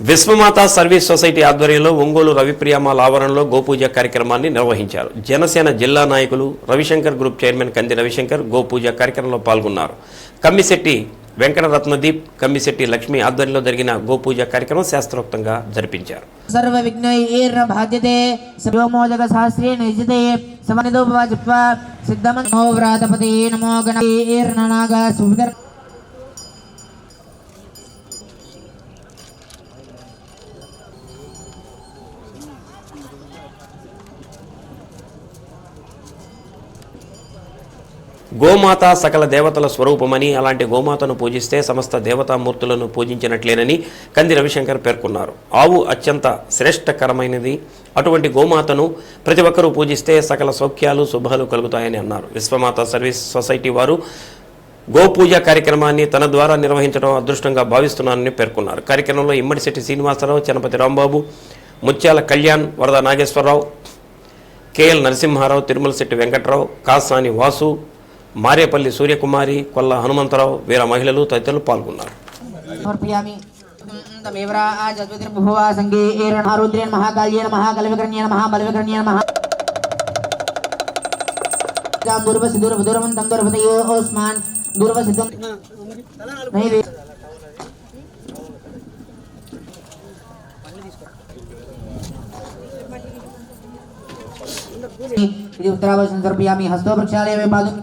విశ్వమాత service society ఆధ్వర్యంలో ఒంగోలు రవిప్రియమాల ఆవరణలో గోపూజ కార్యక్రమాన్ని నిర్వహించారు జనసేన జిల్లా నాయకులు రవిశంకర్ గ్రూప్ చైర్మన్ కంది రవిశంకర్ గోపూజ కార్యక్రమంలో పాల్గొన్నారు కమ్మిశెట్టి వెంకటరత్నదీప్ కమ్మిశెట్టి లక్ష్మి ఆధ్వర్యంలో జరిగిన గోపూజ కార్యక్రమం శాస్త్రోక్తంగా జరిపించారు సర్వ బాధ్యతే సర్వమోదక నమో నాగ గోమాత సకల దేవతల స్వరూపమని అలాంటి గోమాతను పూజిస్తే సమస్త దేవతామూర్తులను పూజించినట్లేనని కంది రవిశంకర్ పేర్కొన్నారు. ఆవు అత్యంత శ్రేష్టకరమైనది. అటువంటి గోమాతను ప్రతి ఒక్కరూ పూజిస్తే సకల సౌఖ్యాలు శుభాలు కలుగుతాయని అన్నారు. విశ్వమాత సర్వీస్ సొసైటీ వారు గోపూజ కార్యక్రమాన్ని తన ద్వారా నిర్వహించడం అదృష్టంగా భావిస్తున్నానని పేర్కొన్నారు. కార్యక్రమంలో ఇమ్మడిశెట్టి శ్రీనివాసరావు చనపతి రాంబాబు ముత్యాల కళ్యాణ్ వరద నాగేశ్వరరావు కేఎల్ నరసింహారావు తిరుమల శెట్టి వెంకట్రావు కాసాని వాసు మారేపల్లి సూర్యకుమారి కొల్ల హనుమంతరావు వీర మహిళలు తదితరులు పాల్గొన్నారు. ఇది ఉత్తరావశం సమర్పయామి. హస్తోపక్షాళయ పాదం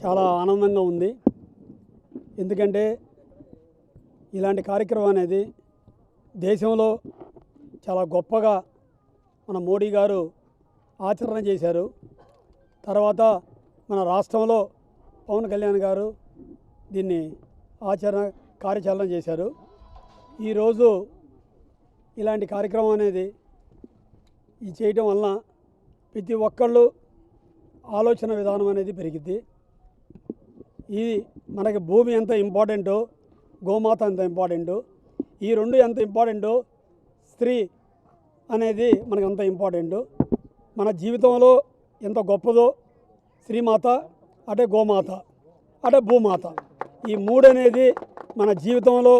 చాలా ఆనందంగా ఉంది. ఎందుకంటే ఇలాంటి కార్యక్రమం అనేది దేశంలో చాలా గొప్పగా మన మోడీ గారు ఆచరణ చేశారు. తర్వాత మన రాష్ట్రంలో పవన్ కళ్యాణ్ గారు దీన్ని ఆచరణ కార్యాచరణ చేశారు. ఈరోజు ఇలాంటి కార్యక్రమం అనేది ఇది చేయటం వలన ప్రతి ఒక్కళ్ళు ఆలోచన విధానం అనేది పెరిగింది ఇది మనకి భూమి ఎంత ఇంపార్టెంటో గోమాత ఎంత ఇంపార్టెంటో ఈ రెండు ఎంత ఇంపార్టెంటో స్త్రీ అనేది మనకు అంత ఇంపార్టెంట్ మన జీవితంలో ఎంత గొప్పదో శ్రీమాత అటే గోమాత అటే భూమాత. ఈ మూడు అనేది మన జీవితంలో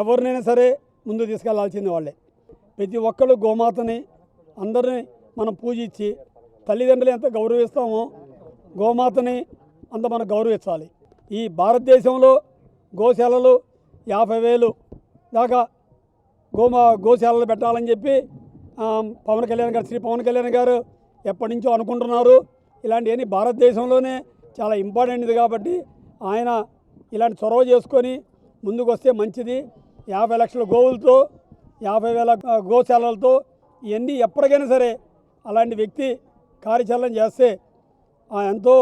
ఎవరినైనా సరే ముందు తీసుకెళ్ళాల్సింది వాళ్ళే. ప్రతి ఒక్కళ్ళు గోమాతని అందరిని మనం పూజించి తల్లిదండ్రులు ఎంత గౌరవిస్తామో గోమాతని అంత మనం గౌరవించాలి. ఈ భారతదేశంలో గోశాలలు యాభై వేలు దాకా గోమా గోశాలలు పెట్టాలని చెప్పి పవన్ కళ్యాణ్ గారు శ్రీ పవన్ కళ్యాణ్ గారు ఎప్పటి నుంచో అనుకుంటున్నారు. ఇలాంటివన్నీ భారతదేశంలోనే చాలా ఇంపార్టెంట్ కాబట్టి ఆయన ఇలాంటి చొరవ చేసుకొని ముందుకు వస్తే మంచిది. యాభై లక్షల గోవులతో యాభై వేల గోశాలలతో ఇవన్నీ ఎప్పటికైనా సరే అలాంటి వ్యక్తి కార్యాచరణ చేస్తే ఎంతో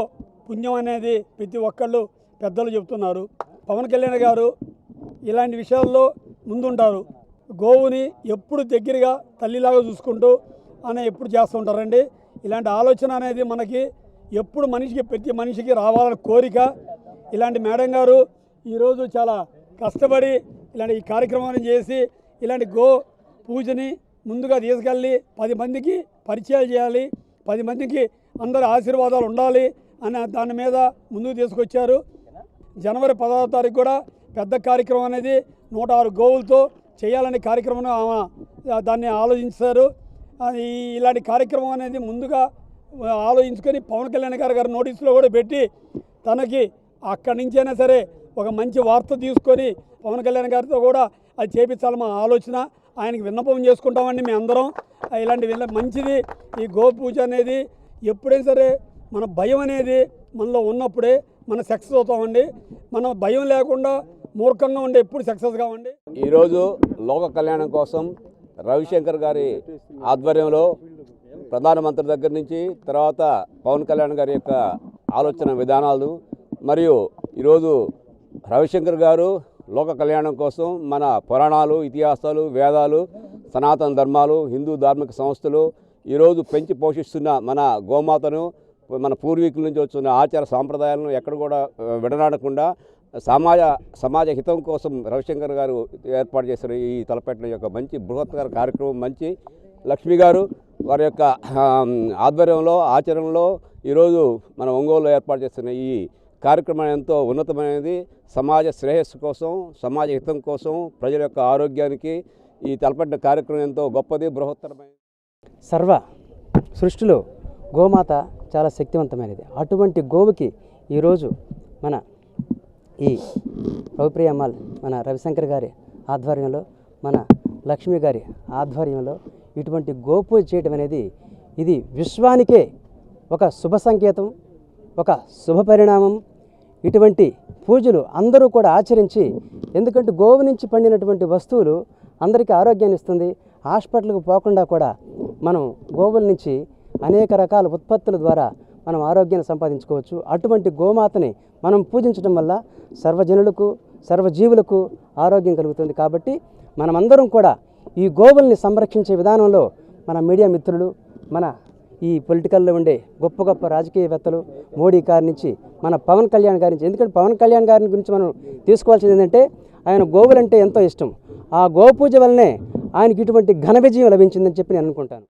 పుణ్యం అనేది ప్రతి ఒక్కళ్ళు పెద్దలు చెబుతున్నారు. పవన్ కళ్యాణ్ గారు ఇలాంటి విషయాల్లో ముందుంటారు. గోవుని ఎప్పుడు దగ్గరగా తల్లిలాగా చూసుకుంటూ అని ఎప్పుడు చేస్తుంటారండి ఇలాంటి ఆలోచన అనేది మనకి ఎప్పుడు మనిషికి ప్రతి మనిషికి రావాలని కోరిక. ఇలాంటి మేడం గారు ఈరోజు చాలా కష్టపడి ఇలాంటి ఈ కార్యక్రమాన్ని చేసి ఇలాంటి గో పూజని ముందుగా తీసుకెళ్ళి పది మందికి పరిచయాలు చేయాలి. పది మందికి అందరి ఆశీర్వాదాలు ఉండాలి. అనే దాని మీద ముందుకు తీసుకొచ్చారు. జనవరి పదహారో తారీఖు కూడా పెద్ద కార్యక్రమం అనేది నూట ఆరు గోవులతో చేయాలనే కార్యక్రమం ఆమె దాన్ని ఆలోచించారు. అది ఇలాంటి కార్యక్రమం అనేది ముందుగా ఆలోచించుకొని పవన్ కళ్యాణ్ గారు గారు నోటీసులో కూడా పెట్టి తనకి అక్కడి నుంచైనా సరే ఒక మంచి వార్త తీసుకొని పవన్ కళ్యాణ్ గారితో కూడా అది చేపించాలి మా ఆలోచన ఆయనకి విన్నపం చేసుకుంటామండి మేము అందరం ఇలాంటి మంచిది ఈ గోపూజ అనేది ఎప్పుడైనా సరే మన భయం అనేది మనలో ఉన్నప్పుడే మనం సక్సెస్ అవుతామండి. మనం భయం లేకుండా మూర్ఖంగా ఉండే ఎప్పుడు సక్సెస్ కావండి. ఈరోజు లోక కళ్యాణం కోసం రవిశంకర్ గారి ఆధ్వర్యంలో ప్రధానమంత్రి దగ్గర నుంచి తర్వాత పవన్ కళ్యాణ్ గారి యొక్క ఆలోచన విధానాలు మరియు ఈరోజు రవిశంకర్ గారు లోక కళ్యాణం కోసం మన పురాణాలు ఇతిహాసాలు వేదాలు సనాతన ధర్మాలు హిందూ ధార్మిక సంస్థలు ఈరోజు పెంచి పోషిస్తున్న మన గోమాతను మన పూర్వీకుల నుంచి వచ్చిన ఆచార సాంప్రదాయాలను ఎక్కడ కూడా విడనాడకుండా సమాజ సమాజ హితం కోసం రవిశంకర్ గారు ఏర్పాటు చేసిన ఈ తలపెట్టిన యొక్క మంచి బృహత్తర కార్యక్రమం మంచి. లక్ష్మి గారు వారి యొక్క ఆధ్వర్యంలో ఆచరణలో ఈరోజు మన ఒంగోలులో ఏర్పాటు చేస్తున్న ఈ కార్యక్రమం ఎంతో ఉన్నతమైనది. సమాజ శ్రేయస్సు కోసం సమాజ హితం కోసం ప్రజల యొక్క ఆరోగ్యానికి ఈ తలపెట్టిన కార్యక్రమం ఎంతో గొప్పది బృహత్తరమైనది. సర్వ సృష్టిలో గోమాత చాలా శక్తివంతమైనది. అటువంటి గోవుకి ఈరోజు మన ఈ రవిప్రియ అమ్మాల్ మన రవిశంకర్ గారి ఆధ్వర్యంలో మన లక్ష్మి గారి ఆధ్వర్యంలో ఇటువంటి గోపూజ చేయటం అనేది ఇది విశ్వానికే ఒక శుభ సంకేతం ఒక శుభ పరిణామం. ఇటువంటి పూజలు అందరూ కూడా ఆచరించి ఎందుకంటే గోవు నుంచి పండినటువంటి వస్తువులు అందరికీ ఆరోగ్యాన్ని ఇస్తుంది. హాస్పిటల్కి పోకుండా కూడా మనం గోవుల నుంచి అనేక రకాల ఉత్పత్తుల ద్వారా మనం ఆరోగ్యాన్ని సంపాదించుకోవచ్చు. అటువంటి గోమాతని మనం పూజించడం వల్ల సర్వజనులకు సర్వజీవులకు ఆరోగ్యం కలుగుతుంది. కాబట్టి మనమందరం కూడా ఈ గోవుల్ని సంరక్షించే విధానంలో మన మీడియా మిత్రులు మన ఈ పొలిటికల్లో ఉండే గొప్ప గొప్ప రాజకీయవేత్తలు మోడీ గారి నుంచి మన పవన్ కళ్యాణ్ గారి నుంచి. ఎందుకంటే పవన్ కళ్యాణ్ గారి గురించి మనం తీసుకోవాల్సింది ఏంటంటే ఆయన గోవులంటే ఎంతో ఇష్టం. ఆ గోపూజ వల్లనే ఆయనకి ఇటువంటి ఘన విజయం లభించిందని చెప్పి నేను అనుకుంటాను.